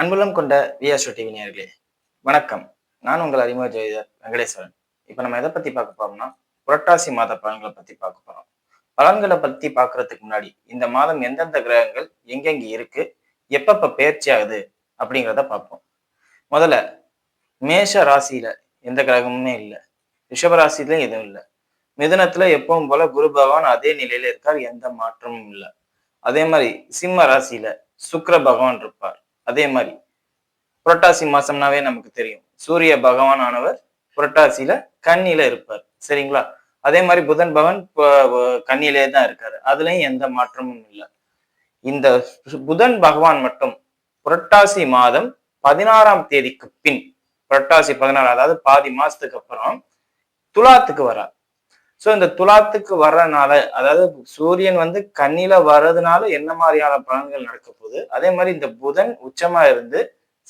அன்புள்ளம் கொண்ட VSO TV நேர்களே வணக்கம். நான் உங்கள் அறிமுக ஜோதிடர் வெங்கடேஸ்வரன். இப்போ நம்ம எதை பத்தி பார்க்க போறோம்னா புரட்டாசி மாத பலன்களை பத்தி பார்க்க போறோம். பலன்களை பத்தி பார்க்கறதுக்கு முன்னாடி இந்த மாதம் எந்தெந்த கிரகங்கள் எங்கெங்க இருக்கு எப்பப்ப பயிற்சி ஆகுது அப்படிங்கிறத பார்ப்போம். முதல்ல மேஷ ராசியில எந்த கிரகமுமே இல்லை. ரிஷப ராசியிலும் எதுவும் இல்லை. மிதுனத்துல எப்பவும் போல குரு பகவான் அதே நிலையில இருக்கார் எந்த மாற்றமும் இல்லை. அதே மாதிரி சிம்ம ராசியில சுக்கர பகவான் இருப்பார். அதே மாதிரி புரட்டாசி மாசம்னாவே நமக்கு தெரியும். சூரிய பகவான் ஆனவர் புரட்டாசியில கன்னியில இருப்பார். சரிங்களா? அதே மாதிரி புதன் பகவான் ப- கன்னியிலே தான் இருக்காரு. அதுலயும் எந்த மாற்றமும் இல்லை. இந்த புதன் பகவான் மட்டும் புரட்டாசி மாதம் பதினாறாம் தேதிக்கு பின் புரட்டாசி பதினாறு அதாவது பாதி மாசத்துக்கு அப்புறம் துலாத்துக்கு வரார். ஸோ இந்த துலாத்துக்கு வர்றதுனால அதாவது சூரியன் வந்து கண்ணில வர்றதுனால என்ன மாதிரியான பலன்கள் நடக்க போகுது? அதே மாதிரி இந்த புதன் உச்சமா இருந்து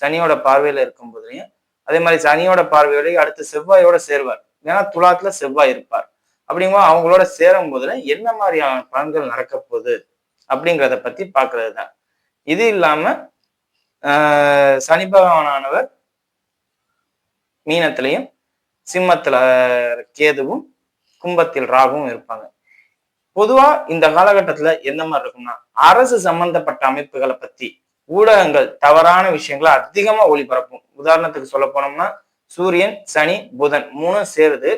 சனியோட பார்வையில இருக்கும் போதுலையும் அதே மாதிரி சனியோட பார்வையோடய அடுத்து செவ்வாயோட சேருவார். ஏன்னா துலாத்துல செவ்வாய் இருப்பார். அப்படிங்கும்போது அவங்களோட சேரும் போதுல என்ன மாதிரியான பலன்கள் நடக்க போகுது? அப்படிங்கிறத பத்தி பாக்குறது தான் இது இல்லாம ஆஹ் சனி பகவானவர் மீனத்திலையும் சிம்மத்துல கேதுவும் கும்பத்தில் ராகுவும் இருப்பாங்க. பொதுவா இந்த காலகட்டத்துல எந்த மாதிரி இருக்கும்னா அரசு சம்பந்தப்பட்ட அமைப்புகளை பத்தி ஊடகங்கள் தவறான விஷயங்களை அதிகமா ஒளிபரப்பும். உதாரணத்துக்கு சொல்ல போனோம்னா சூரியன் சனி புதன் மூணும் சேருது.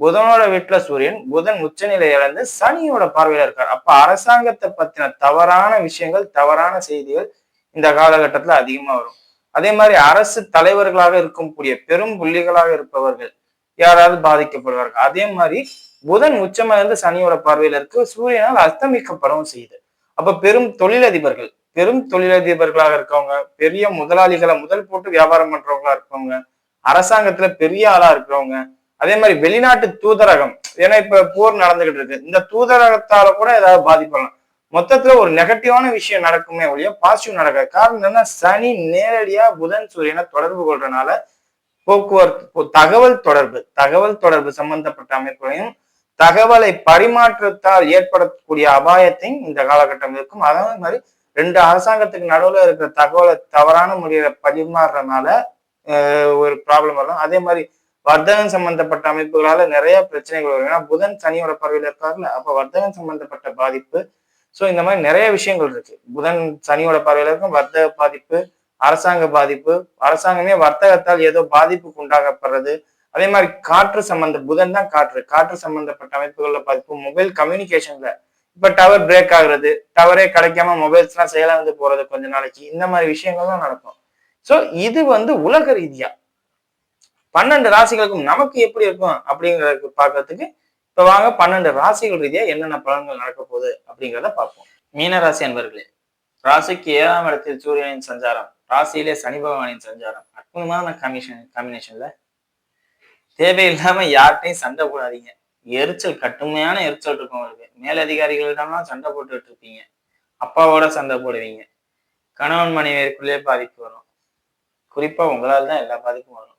புதனோட வீட்டுல சூரியன் புதன் உச்சநிலை இழந்து சனியோட பார்வையில இருக்கார். அப்ப அரசாங்கத்தை பத்தின தவறான விஷயங்கள் தவறான செய்திகள் இந்த காலகட்டத்துல அதிகமா வரும். அதே மாதிரி அரசு தலைவர்களாக இருக்கக்கூடிய பெரும் புள்ளிகளாக இருப்பவர்கள் யாராவது பாதிக்கப்படுவார்கள். அதே மாதிரி புதன் உச்சமா இருந்து சனியோட பார்வையில இருக்கு. சூரியனால் அஸ்தமிக்கப்படவும் செய்யுது. அப்ப பெரும் தொழிலதிபர்கள் பெரும் தொழிலதிபர்களாக இருக்கவங்க பெரிய முதலாளிகளை முதல் போட்டு வியாபாரம் பண்றவங்களா இருக்கவங்க அரசாங்கத்துல பெரிய ஆளா இருக்கிறவங்க அதே மாதிரி வெளிநாட்டு தூதரகம் ஏன்னா இப்ப போர் நடந்துகிட்டு இருக்கு. இந்த தூதரகத்தால கூட ஏதாவது பாதிப்படலாம் மொத்தத்துல ஒரு நெகட்டிவான விஷயம் நடக்குமே ஒழிய பாசிட்டிவ் நடக்காது. காரணம் என்னன்னா சனி நேரடியா புதன் சூரியனை தொடர்பு கொள்றதுனால போக்குவரத்து தகவல் தொடர்பு தகவல் தொடர்பு சம்பந்தப்பட்ட அமைப்புகளையும் தகவலை பரிமாற்றத்தால் ஏற்படக்கூடிய அபாயத்தையும் இந்த காலகட்டம் இருக்கும். அதே மாதிரி ரெண்டு அரசாங்கத்துக்கு நடுவில் இருக்கிற தகவலை தவறான முறையில பரிமாறுறதுனால ஒரு ப்ராப்ளம் வரும். அதே மாதிரி வர்த்தகம் சம்பந்தப்பட்ட அமைப்புகளால நிறைய பிரச்சனைகள் வரும். ஏன்னா புதன் சனியோட பறவையில் இருக்காருல்ல அப்ப வர்த்தகம் சம்பந்தப்பட்ட பாதிப்பு. ஸோ இந்த மாதிரி நிறைய விஷயங்கள் இருக்கு. புதன் சனியோட பார்வையில இருக்கும் வர்த்தக பாதிப்பு அரசாங்க பாதிப்பு அரசாங்கமே வர்த்தகத்தால் ஏதோ பாதிப்புக்கு உண்டாகப்படுறது அதே மாதிரி காற்று சம்பந்த புதன் தான் காற்று. காற்று சம்பந்தப்பட்ட அமைப்புகள்ல பாதிப்பு. மொபைல் கம்யூனிகேஷன்ல இப்ப டவர் பிரேக் ஆகுறது டவரே கிடைக்காம மொபைல்ஸ் எல்லாம் செயலாந்து போறது கொஞ்ச நாளைக்கு. இந்த மாதிரி விஷயங்கள்லாம் நடக்கும். சோ இது வந்து உலக ரீதியா பன்னெண்டு ராசிகளுக்கும் நமக்கு எப்படி இருக்கும் அப்படிங்கறது பாக்குறதுக்கு இப்ப வாங்க பன்னெண்டு ராசிகள் ரீதியா என்னென்ன பலன்கள் நடக்க போகுது அப்படிங்கிறத பார்ப்போம். மீனராசி அன்பர்களே ராசிக்கு ஏழாம் இடத்தில் சூரியனின் சஞ்சாரம். ராசியிலே சனி பகவானின் சஞ்சாரம். அற்புதமான காமிஷன் காம்பினேஷன்ல தேவையில்லாம யார்கிட்டையும் சண்டை போடாதீங்க. எரிச்சல் கட்டுமையான எரிச்சல் இருக்கும் உங்களுக்கு. மேலதிகாரிகளிடம்லாம் சண்டை போட்டுட்டு இருப்பீங்க. அப்பாவோட சண்டை போடுவீங்க. கணவன் மனைவியருக்குள்ளே பாதிப்பு வரும். குறிப்பா உங்களால் தான் எல்லா பாதிப்பும் வரும்.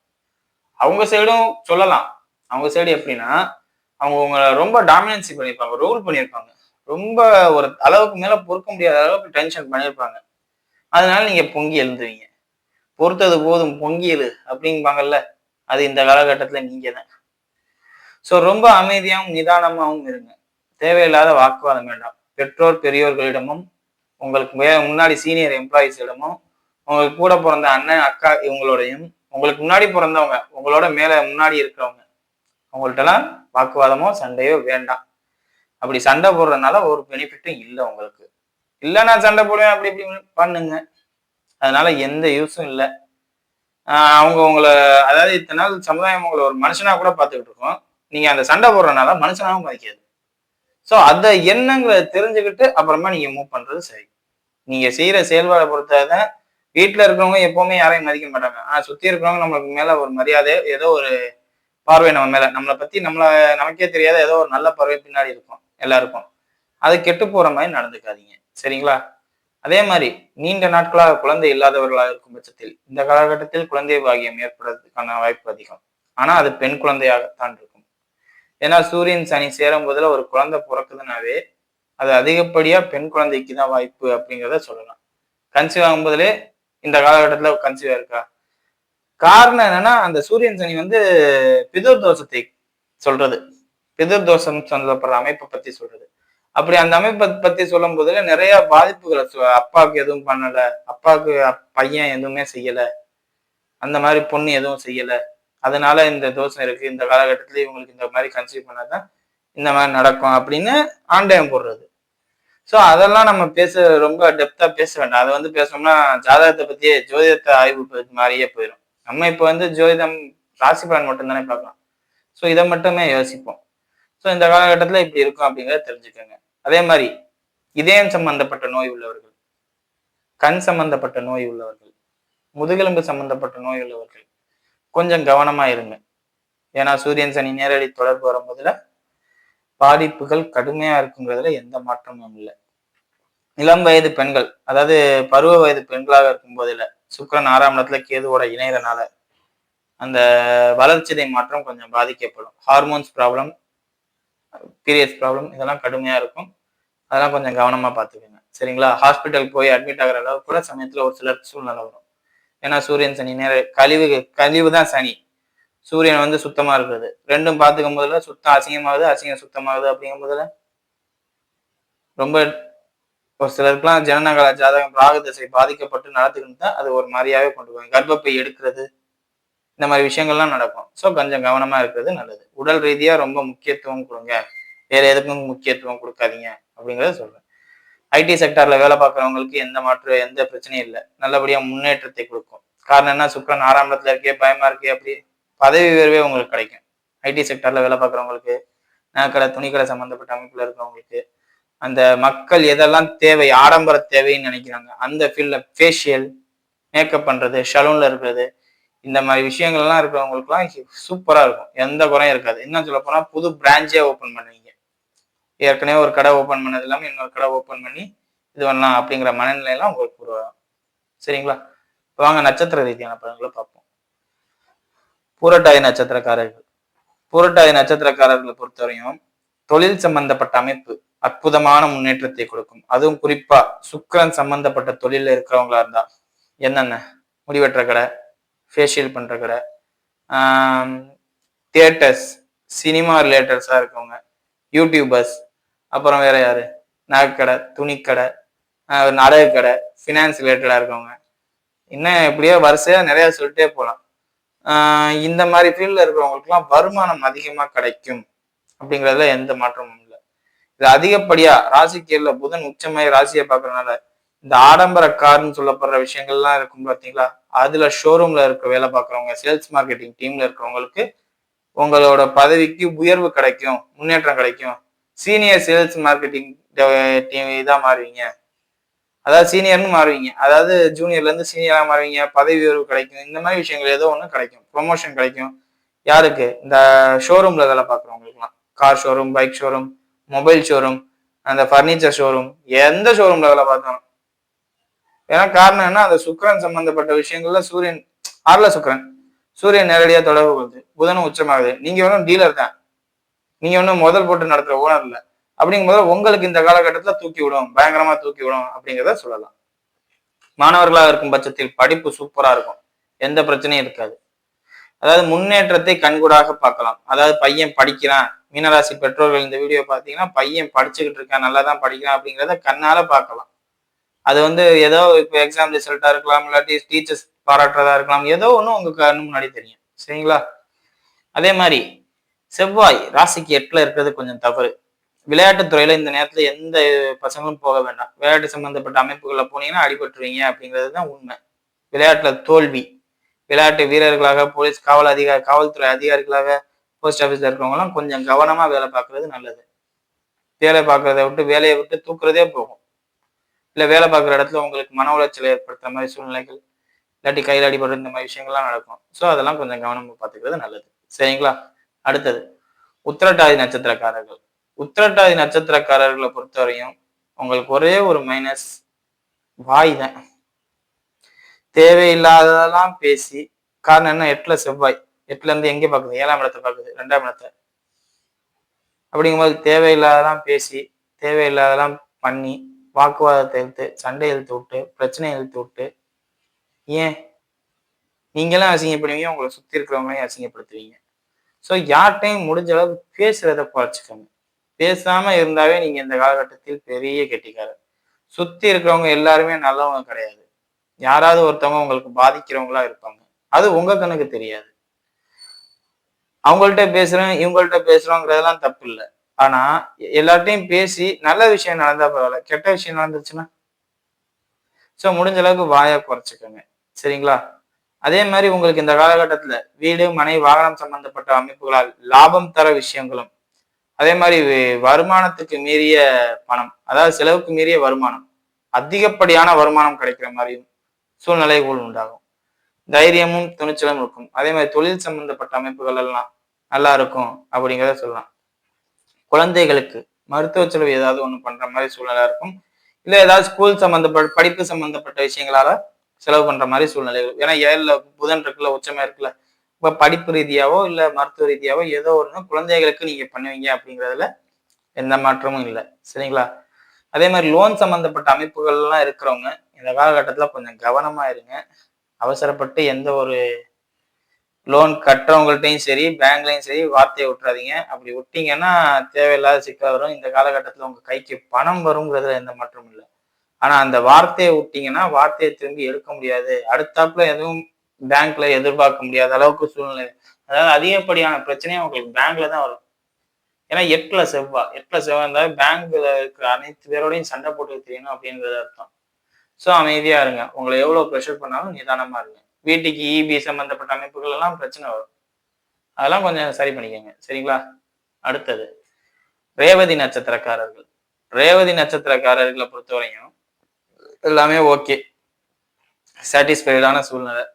அவங்க சைடும் சொல்லலாம். அவங்க சைடு எப்படின்னா அவங்க உங்களை ரொம்ப டாமினன்சி பண்ணியிருப்பாங்க ரூல் பண்ணியிருப்பாங்க. ரொம்ப ஒரு அளவுக்கு மேல பொறுக்க முடியாத அளவுக்கு டென்ஷன் பண்ணியிருப்பாங்க. அதனால நீங்க பொங்கி எழுந்துவீங்க பொறுத்தது போதும் பொங்கி எழு அப்படிம்பாங்கல்ல அது இந்த காலகட்டத்துல நீங்க தான் ஸோ ரொம்ப அமைதியாகவும் நிதானமாகவும் இருங்க. தேவையில்லாத வாக்குவாதம் வேண்டாம். பெற்றோர் பெரியோர்களிடமும் உங்களுக்கு முன்னாடி சீனியர் எம்ப்ளாயிஸிடமும் உங்களுக்கு கூட பிறந்த அண்ணன் அக்கா இவங்களோடையும் உங்களுக்கு முன்னாடி பிறந்தவங்க உங்களோட மேல முன்னாடி இருக்கிறவங்க அவங்கள்ட்டலாம் வாக்குவாதமோ சண்டையோ வேண்டாம். அப்படி சண்டை போடுறதுனால ஒரு பெனிஃபிட்டும் இல்லை உங்களுக்கு. இல்லை நான் சண்டை போடுவேன் அப்படி இப்படி பண்ணுங்க. அதனால எந்த யூஸும் இல்லை. அவங்க உங்களை அதாவது இத்தனை நாள் சமுதாயம் உங்களை ஒரு மனுஷனா கூட பார்த்துக்கிட்டு இருக்கோம். நீங்க அந்த சண்டை போடுறதுனால மனுஷனாகவும் பாதிக்காது. ஸோ அந்த எண்ணங்களை தெரிஞ்சுக்கிட்டு அப்புறமா நீங்க மூவ் பண்றது சரி. நீங்க செய்யற செயல்பாடை பொறுத்தாதான் வீட்டில் இருக்கிறவங்க எப்பவுமே யாரையும் மதிக்க மாட்டாங்க. ஆனால் சுற்றி இருக்கிறவங்க நம்மளுக்கு மேலே ஒரு மரியாதை ஏதோ ஒரு பார்வை நம்ம மேலே. நம்மளை பற்றி நம்மளை நமக்கே தெரியாத ஏதோ ஒரு நல்ல பார்வை பின்னாடி இருக்கும் எல்லாருக்கும். அது கெட்டு போகிற மாதிரி நடந்துக்காதீங்க. சரிங்களா? அதே மாதிரி நீண்ட நாட்களாக குழந்தை இல்லாதவர்களாக இருக்கும் பட்சத்தில் இந்த காலகட்டத்தில் குழந்தை பாகியம் ஏற்படுறதுக்கான வாய்ப்பு அதிகம். ஆனா அது பெண் குழந்தையாகத்தான் இருக்கும். ஏன்னா சூரியன் சனி சேரும் போதுல ஒரு குழந்தை பிறக்குதுனாவே அது அதிகப்படியா பெண் குழந்தைக்கு தான் வாய்ப்பு அப்படிங்கிறத சொல்லலாம். கன்சீவ் ஆகும்போதுலே இந்த காலகட்டத்துல கன்சீவா இருக்கா? காரணம் என்னன்னா அந்த சூரியன் சனி வந்து பிதுர் தோஷத்தை சொல்றது. பிதுர் தோஷம் சொல்லப்படுற அமைப்பை பத்தி சொல்றது. அப்படி அந்த அமைப்பை பத்தி சொல்லும் போதுல நிறைய பாதிப்புகளை. அப்பாவுக்கு எதுவும் பண்ணல. அப்பாவுக்கு பையன் எதுவுமே செய்யல. அந்த மாதிரி பொண்ணு எதுவும் செய்யல. அதனால இந்த தோஷம் இருக்கு. இந்த காலகட்டத்துல இவங்களுக்கு இந்த மாதிரி கன்சீவ் பண்ணாதான் இந்த மாதிரி நடக்கும் அப்படின்னு ஆண்டயம் போடுறது. ஸோ அதெல்லாம் நம்ம பேச ரொம்ப டெப்தா பேச வேண்டாம். அதை வந்து பேசணும்னா ஜாதகத்தை பத்தியே ஜோதிடத்தை ஆய்வு மாதிரியே போயிடும் நம்ம இப்போ வந்து ஜோதிடம் ராசி பலன் மட்டும் தானே பார்க்கலாம். ஸோ இதை மட்டுமே யோசிப்போம். ஸோ இந்த காலகட்டத்தில் இப்படி இருக்கும் அப்படிங்கிறத தெரிஞ்சுக்கோங்க. அதே மாதிரி இதயம் சம்பந்தப்பட்ட நோய் உள்ளவர்கள் கண் சம்பந்தப்பட்ட நோய் உள்ளவர்கள் முதுகெலும்பு சம்பந்தப்பட்ட நோய் உள்ளவர்கள் கொஞ்சம் கவனமா இருங்க. ஏன்னா சூரியன் சனி நேரடி தொடர்பு வரும்போதுல பாதிப்புகள் கடுமையா இருக்குங்கிறதுல எந்த மாற்றமும் இல்லை. இளம் வயது பெண்கள் அதாவது பருவ வயது பெண்களாக இருக்கும் போதில் சுக்கிரன் ஆறாம் இடத்துல கேதுவோட இணையறனால அந்த வளர்ச்சிதை மாற்றம் கொஞ்சம் பாதிக்கப்படும். ஹார்மோன்ஸ் ப்ராப்ளம் பீரியட்ஸ் ப்ராப்ளம் இதெல்லாம் கடுமையாக இருக்கும். அதெல்லாம் கொஞ்சம் கவனமாக பார்த்துக்கோங்க. சரிங்களா? ஹாஸ்பிட்டல் போய் அட்மிட் ஆகிற அளவுக்கு கூட சமயத்தில் ஒரு சிலர் சூழ்நிலை வரும். ஏன்னா சூரியன் சனி நேர கழிவு கழிவு தான் சனி. சூரியன் வந்து சுத்தமாக இருக்குது ரெண்டும் பார்த்துக்கும் போதுல சுத்தம் அசிங்கமாகுது அசிங்கம் சுத்தமாகுது அப்படிங்கும் போதுல ரொம்ப ஒரு சிலருக்குலாம் ஜனநகல ஜாதகம் ராகு திசை பாதிக்கப்பட்டு நடத்துக்கிட்டு தான் அது ஒரு மாதிரியாவே கொண்டு போவாங்க கர்ப்பப்பை எடுக்கிறது இந்த மாதிரி விஷயங்கள்லாம் நடக்கும். ஸோ கொஞ்சம் கவனமா இருக்கிறது நல்லது. உடல் ரீதியா ரொம்ப முக்கியத்துவம் கொடுங்க. வேற எதுக்கும் முக்கியத்துவம் கொடுக்காதீங்க அப்படிங்கிறத சொல்றேன். ஐடி செக்டார்ல வேலை பார்க்குறவங்களுக்கு எந்த மாற்று எந்த பிரச்சனையும் இல்லை. நல்லபடியா முன்னேற்றத்தை கொடுக்கும். காரணம் என்ன? சுக்கரன் ஆறாம் இடத்துல இருக்கே பயமா இருக்கே அப்படி பதவி உயர்வே உங்களுக்கு கிடைக்கும். ஐடி செக்டார்ல வேலை பார்க்குறவங்களுக்கு நகைக்கடை துணிக்கடை சம்மந்தப்பட்ட அமைப்புல இருக்கிறவங்களுக்கு அந்த மக்கள் எதெல்லாம் தேவை ஆடம்பர தேவைன்னு நினைக்கிறாங்க அந்த ஃபீல்டில் ஃபேஷியல் மேக்கப் பண்ணுறது ஷலூனில் இருக்கிறது இந்த மாதிரி விஷயங்கள்லாம் இருக்கிறவங்களுக்குலாம் சூப்பராக இருக்கும். எந்த குறையும் இருக்காது. இன்னும் சொல்ல போனால் புது பிரான்ச்சே ஓப்பன் பண்ணுவீங்க. ஏற்கனவே ஒரு கடை ஓப்பன் பண்ணது இல்லாமல் இன்னொரு கடை ஓப்பன் பண்ணி இது பண்ணலாம் அப்படிங்கிற மனநிலையெல்லாம் உங்களுக்கு உருவாகும் சரிங்களா? இப்போ வாங்க நட்சத்திர ரீதியான பலன்களை பார்ப்போம். பூரட்டாதி நட்சத்திரக்காரர்கள். பூரட்டாதி நட்சத்திரக்காரர்களை பொறுத்தவரையும் தொழில் சம்பந்தப்பட்ட அமைப்பு அற்புதமான முன்னேற்றத்தை கொடுக்கும். அதுவும் குறிப்பா சுக்கிரன் சம்பந்தப்பட்ட தொழில இருக்கிறவங்களா இருந்தா என்னென்ன? முடிவெற்ற கடை ஃபேஷியல் பண்ற கடை தியேட்டர்ஸ் சினிமா ரிலேட்டட்ஸா இருக்கவங்க யூடியூபர்ஸ் அப்புறம் வேற யாரு? நகைக்கடை துணிக்கடை நாடக கடை ஃபினான்ஸ் ரிலேட்டடா இருக்கவங்க. இன்னும் இப்படியே வரிசையா நிறைய சொல்லிட்டே போகலாம் இந்த மாதிரி ஃபீல்ட்ல இருக்கிறவங்களுக்குலாம் வருமானம் அதிகமா கிடைக்கும் அப்படிங்கிறதுல எந்த மாற்றமும் இல்லை. இது அதிகப்படியா ராசிக்கேர்ல புதன் உச்சமாய் ராசியை பார்க்கறதுனால இந்த ஆடம்பர கார்னு சொல்லப்படுற விஷயங்கள்லாம் இருக்கும் பார்த்தீங்களா அதுல ஷோரூம்ல இருக்க வேலை பார்க்குறவங்க சேல்ஸ் மார்க்கெட்டிங் டீம்ல இருக்கிறவங்களுக்கு உங்களோட பதவிக்கு உயர்வு கிடைக்கும் முன்னேற்றம் கிடைக்கும். சீனியர் சேல்ஸ் மார்க்கெட்டிங் டீம் இதாக மாறுவீங்க. அதாவது சீனியர்னு மாறுவீங்க. அதாவது ஜூனியர்லேருந்து சீனியராக மாறுவீங்க. பதவி உயர்வு கிடைக்கும். இந்த மாதிரி விஷயங்கள் ஏதோ ஒன்று கிடைக்கும். ப்ரொமோஷன் கிடைக்கும். யாருக்கு? இந்த ஷோரூமில் வேலை பார்க்குறவங்களுக்குலாம். Car showroom bike showroom mobile showroom அந்த ஃபர்னிச்சர் ஷோரூம் எந்த ஷோரூமில் வேலை பார்த்தாலும். ஏன்னா காரணம் என்ன? அந்த சுக்கிரன் சம்பந்தப்பட்ட விஷயங்கள்ல சூரியன் ஆறுல சுக்கிரன். சூரியன் நேரடியா தொடர்பு கொள்ளுது புதனும் உச்சமாகுது. நீங்க ஒன்றும் டீலர் தான். நீங்க ஒன்றும் முதல் போட்டு நடத்துற ஓனர் இல்ல. அப்படிங்கும் போது உங்களுக்கு இந்த காலகட்டத்துல தூக்கி விடும். பயங்கரமா தூக்கி விடும் அப்படிங்கிறத சொல்லலாம். மாணவர்களாக இருக்கும் பட்சத்தில் படிப்பு சூப்பரா இருக்கும். எந்த பிரச்சனையும் இருக்காது. அதாவது முன்னேற்றத்தை கண்கூடாக பார்க்கலாம். அதாவது பையன் படிக்கிறான். மீனராசி பெற்றோர்கள் இந்த வீடியோ பார்த்தீங்கன்னா பையன் படிச்சுக்கிட்டு இருக்கான் நல்லா தான் படிக்கிறான் அப்படிங்கிறத கண்ணால பார்க்கலாம். அது வந்து ஏதோ இப்போ எக்ஸாம் ரிசல்ட்டா இருக்கலாம் இல்லாட்டி டீச்சர்ஸ் பாராட்டுறதா இருக்கலாம் ஏதோ ஒன்று உங்க கண்ணு முன்னாடி தெரியும். சரிங்களா? அதே மாதிரி செவ்வாய் ராசிக்கு எட்டுல இருக்கிறது கொஞ்சம் தவறு. விளையாட்டுத் துறையில இந்த நேரத்துல எந்த பசங்களும் போக வேண்டாம். விளையாட்டு சம்பந்தப்பட்ட அமைப்புகளில் போனீங்கன்னா அடிபட்டுருவீங்க அப்படிங்கிறது தான் உண்மை. விளையாட்டுல தோல்வி. விளையாட்டு வீரர்களாக போலீஸ் காவல் அதிகாரி காவல்துறை அதிகாரிகளாக போஸ்ட் ஆஃபீஸில் இருக்கிறவங்கலாம் கொஞ்சம் கவனமாக வேலை பார்க்கறது நல்லது. வேலை பார்க்கறத விட்டு வேலையை விட்டு தூக்குறதே போகும். இல்லை வேலை பார்க்குற இடத்துல உங்களுக்கு மன உளைச்சலை ஏற்படுத்துகிற மாதிரி சூழ்நிலைகள் இல்லாட்டி கையில் அடிபடுற இந்த மாதிரி விஷயங்கள்லாம் நடக்கும். ஸோ அதெல்லாம் கொஞ்சம் கவனமாக பார்த்துக்கிறது நல்லது. சரிங்களா? அடுத்தது உத்திரட்டாதி நட்சத்திரக்காரர்கள். உத்திரட்டாதி நட்சத்திரக்காரர்களை பொறுத்தவரையும் உங்களுக்கு ஒரே ஒரு மைனஸ் வாய் தான். தேவையில்லாததெல்லாம் பேசி காரணம் என்ன? எட்டுல செவ்வாய். எட்டுல இருந்து எங்கே பார்க்குது? ஏழாம் இடத்தை பார்க்குது ரெண்டாம் இடத்தை. அப்படிங்கும்போது தேவையில்லாததெல்லாம் பேசி தேவையில்லாததெல்லாம் பண்ணி வாக்குவாதத்தை இழுத்து சண்டை இழுத்து விட்டு பிரச்சனை இழுத்து விட்டு ஏன்? நீங்களாம் அசிங்கப்படுவீங்க உங்களை சுத்தி இருக்கிறவங்களையும் அசிங்கப்படுத்துவீங்க. ஸோ யார்கிட்டையும் முடிஞ்ச அளவுக்கு பேசுறத குறைச்சிக்கோங்க. பேசாம இருந்தாவே நீங்க இந்த காலகட்டத்தில் பெரிய கெட்டிக்காரர். சுத்தி இருக்கிறவங்க எல்லாருமே நல்லவங்க கிடையாது. யாராவது ஒருத்தவங்க உங்களுக்கு பாதிக்கிறவங்களா இருப்பாங்க. அது உங்க கணக்கு தெரியாது. அவங்கள்ட்ட பேசுறேன் இவங்கள்ட்ட பேசுறோங்கிறதெல்லாம் தப்பு இல்லை ஆனா எல்லார்ட்டையும் பேசி நல்ல விஷயம் நடந்தா பரவாயில்ல. கெட்ட விஷயம் நடந்துச்சுன்னா ஸோ முடிஞ்ச அளவுக்கு வாயா குறைச்சிக்கோங்க. சரிங்களா? அதே மாதிரி உங்களுக்கு இந்த காலகட்டத்துல வீடு மனை வாகனம் சம்பந்தப்பட்ட அமைப்புகளால் லாபம் தர விஷயங்களும் அதே மாதிரி வருமானத்துக்கு மீறிய பணம் அதாவது செலவுக்கு மீறிய வருமானம் அதிகப்படியான வருமானம் கிடைக்கிற மாதிரியும் சூழ்நிலைகள் உண்டாகும். தைரியமும் துணிச்சலும் இருக்கும். அதே மாதிரி தொழில் சம்பந்தப்பட்ட அமைப்புகள் எல்லாம் நல்லா இருக்கும் அப்படிங்கிறத சொல்லலாம். குழந்தைகளுக்கு மருத்துவ செலவு ஏதாவது ஒன்று பண்ற மாதிரி சூழ்நிலை இருக்கும். இல்லை ஏதாவது ஸ்கூல் சம்மந்தப்பட்ட படிப்பு சம்மந்தப்பட்ட விஷயங்களால செலவு பண்ற மாதிரி சூழ்நிலைகள் ஏன்னா ஏழில் புதன் இருக்குல்ல உச்சமா இருக்குல்ல. இப்போ படிப்பு ரீதியாவோ இல்லை மருத்துவ ரீதியாவோ ஏதோ ஒன்று குழந்தைகளுக்கு நீங்க பண்ணுவீங்க அப்படிங்கிறதுல எந்த மாற்றமும் இல்லை. சரிங்களா? அதே மாதிரி லோன் சம்மந்தப்பட்ட அமைப்புகள்லாம் இருக்கிறவங்க இந்த காலகட்டத்தில் கொஞ்சம் கவனமா இருங்க. அவசரப்பட்டு எந்த ஒரு லோன் கட்டுறவங்கள்ட்டையும் சரி பேங்க்லையும் சரி வார்த்தையை விட்டுறாதீங்க அப்படி விட்டீங்கன்னா தேவையில்லாத சிக்கல் வரும். இந்த காலகட்டத்தில் உங்கள் கைக்கு பணம் வருங்கிறதுல எந்த மாற்றமும் இல்லை. ஆனால் அந்த வார்த்தையை விட்டீங்கன்னா வார்த்தையை திரும்பி எடுக்க முடியாது. அடுத்தாப்புல எதுவும் பேங்க்ல எதிர்பார்க்க முடியாத அளவுக்கு சூழ்நிலை. அதாவது அதிகப்படியான பிரச்சனையும் உங்களுக்கு பேங்க்ல தான் வரும். ஏன்னா எட்டுல செவ்வா. எட்டுல செவ்வா இருந்தால் பேங்க்ல இருக்கிற அனைத்து பேரோடையும் சண்டை போட்டு தெரியணும் அப்படின்றது அர்த்தம். ஸோ அமைதியாக இருங்க. உங்களை எவ்வளோ ப்ரெஷர் பண்ணாலும் நிதானமாக இருங்க. வீட்டுக்கு இபி சம்பந்தப்பட்ட அமைப்புகள் எல்லாம் பிரச்சனை வரும். அதெல்லாம் கொஞ்சம் சரி பண்ணிக்கோங்க. சரிங்களா? அடுத்தது ரேவதி நட்சத்திரக்காரர்கள். ரேவதி நட்சத்திரக்காரர்களை பொறுத்தவரையும் எல்லாமே ஓகே. சாட்டிஸ்ஃபைடான சூழ்நிலை.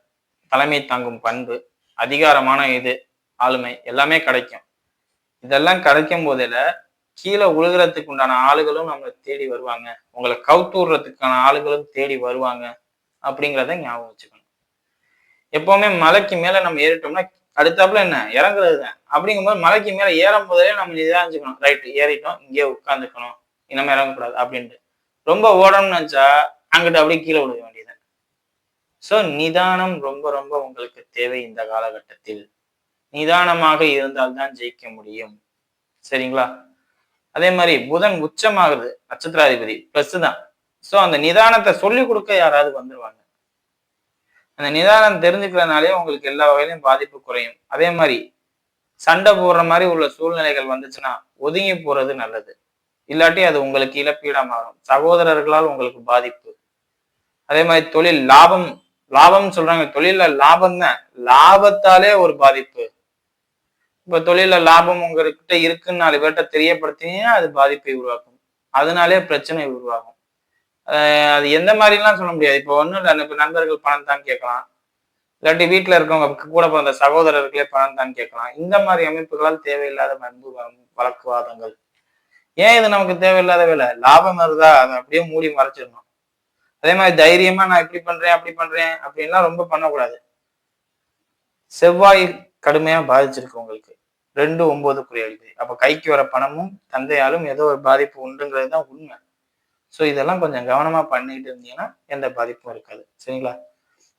தலைமை தாங்கும் பண்பு அதிகாரமான இது ஆளுமை எல்லாமே கிடைக்கும். இதெல்லாம் கிடைக்கும் போதில் கீழே உழுகிறதுக்கு உண்டான ஆளுகளும் நம்மளை தேடி வருவாங்க. உங்களை கவுத்தூடுறதுக்கான ஆளுகளும் தேடி வருவாங்க. அப்படிங்கிறத ஞாபகம் வச்சுக்கணும். எப்பவுமே மலைக்கு மேல நம்ம ஏறிட்டோம்னா அடுத்தாப்புல என்ன? இறங்குறது தான் அப்படிங்கும்போது மலைக்கு மேல ஏறும் போதே நம்ம நிதானிச்சுக்கணும். ரைட்டு ஏறிட்டோம் இங்கேயே உட்காந்துக்கணும் இனிமே இறங்கக்கூடாது அப்படின்ட்டு. ரொம்ப ஓடணும்னு நினைச்சா அங்கிட்ட அப்படியே கீழே விழுக வேண்டியது ஸோ நிதானம் ரொம்ப ரொம்ப உங்களுக்கு தேவை இந்த காலகட்டத்தில். நிதானமாக இருந்தால்தான் ஜெயிக்க முடியும். சரிங்களா? அதே மாதிரி புதன் உச்சமாகுது நட்சத்திராதிபதி பிளஸ் தான். ஸோ அந்த நிதானத்தை சொல்லி கொடுக்க யாராவது வந்துருவாங்க. அந்த நிதானம் தெரிஞ்சுக்கிறதுனாலே உங்களுக்கு எல்லா வகையிலும் பாதிப்பு குறையும். அதே மாதிரி சண்டை போடுற மாதிரி உள்ள சூழ்நிலைகள் வந்துச்சுன்னா ஒதுங்கி போறது நல்லது. இல்லாட்டி அது உங்களுக்கு இழப்பீடா மாறும் சகோதரர்களால் உங்களுக்கு பாதிப்பு. அதே மாதிரி தொழில் லாபம் லாபம் சொல்றாங்க. தொழில லாபம் தான். லாபத்தாலே ஒரு பாதிப்பு. இப்ப தொழில லாபம் உங்ககிட்ட இருக்குன்னு நாலு பேர்கிட்ட தெரியப்படுத்தினீங்கன்னா அது பாதிப்பை உருவாக்கும். அதனாலே பிரச்சனை உருவாகும். அது எந்த மாதிரிலாம் சொல்ல முடியாது. இப்போ ஒன்றும் இல்லை இப்போ நண்பர்கள் பணம் தான் கேட்கலாம். இல்லாட்டி வீட்டில் இருக்கவங்க கூட பிறந்த சகோதரர்களே பணம் தான் கேட்கலாம். இந்த மாதிரி அமைப்புகளால் தேவையில்லாத அன்பு வழக்குவாதங்கள். ஏன் இது நமக்கு தேவையில்லாத வேலை? லாபம் வருதா? அதை அப்படியே மூடி மறைச்சிடணும். அதே மாதிரி தைரியமா நான் இப்படி பண்றேன் அப்படி பண்றேன் அப்படின்லாம் ரொம்ப பண்ணக்கூடாது. செவ்வாய் கடுமையா பாதிச்சிருக்கு உங்களுக்கு. ரெண்டு ஒன்பது குறியளிப்பு அப்ப கைக்கு வர பணமும் தந்தையாலும் ஏதோ ஒரு பாதிப்பு உண்டுங்கிறது தான் உண்மை. ஸோ இதெல்லாம் கொஞ்சம் கவனமாக பண்ணிட்டு இருந்தீங்கன்னா எந்த பாதிப்பும் இருக்காது. சரிங்களா?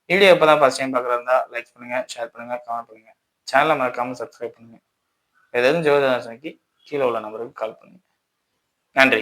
வீடியோ இப்பதான் ஃபஸ்ட் டைம் பார்க்குறதா லைக் பண்ணுங்கள் ஷேர் பண்ணுங்கள் கமெண்ட் பண்ணுங்கள் சேனலை மறக்காமல் சப்ஸ்கிரைப் பண்ணுங்கள் ஏதாவது ஜோதிட கீழே உள்ள நம்பருக்கு கால் பண்ணுங்கள் நன்றி.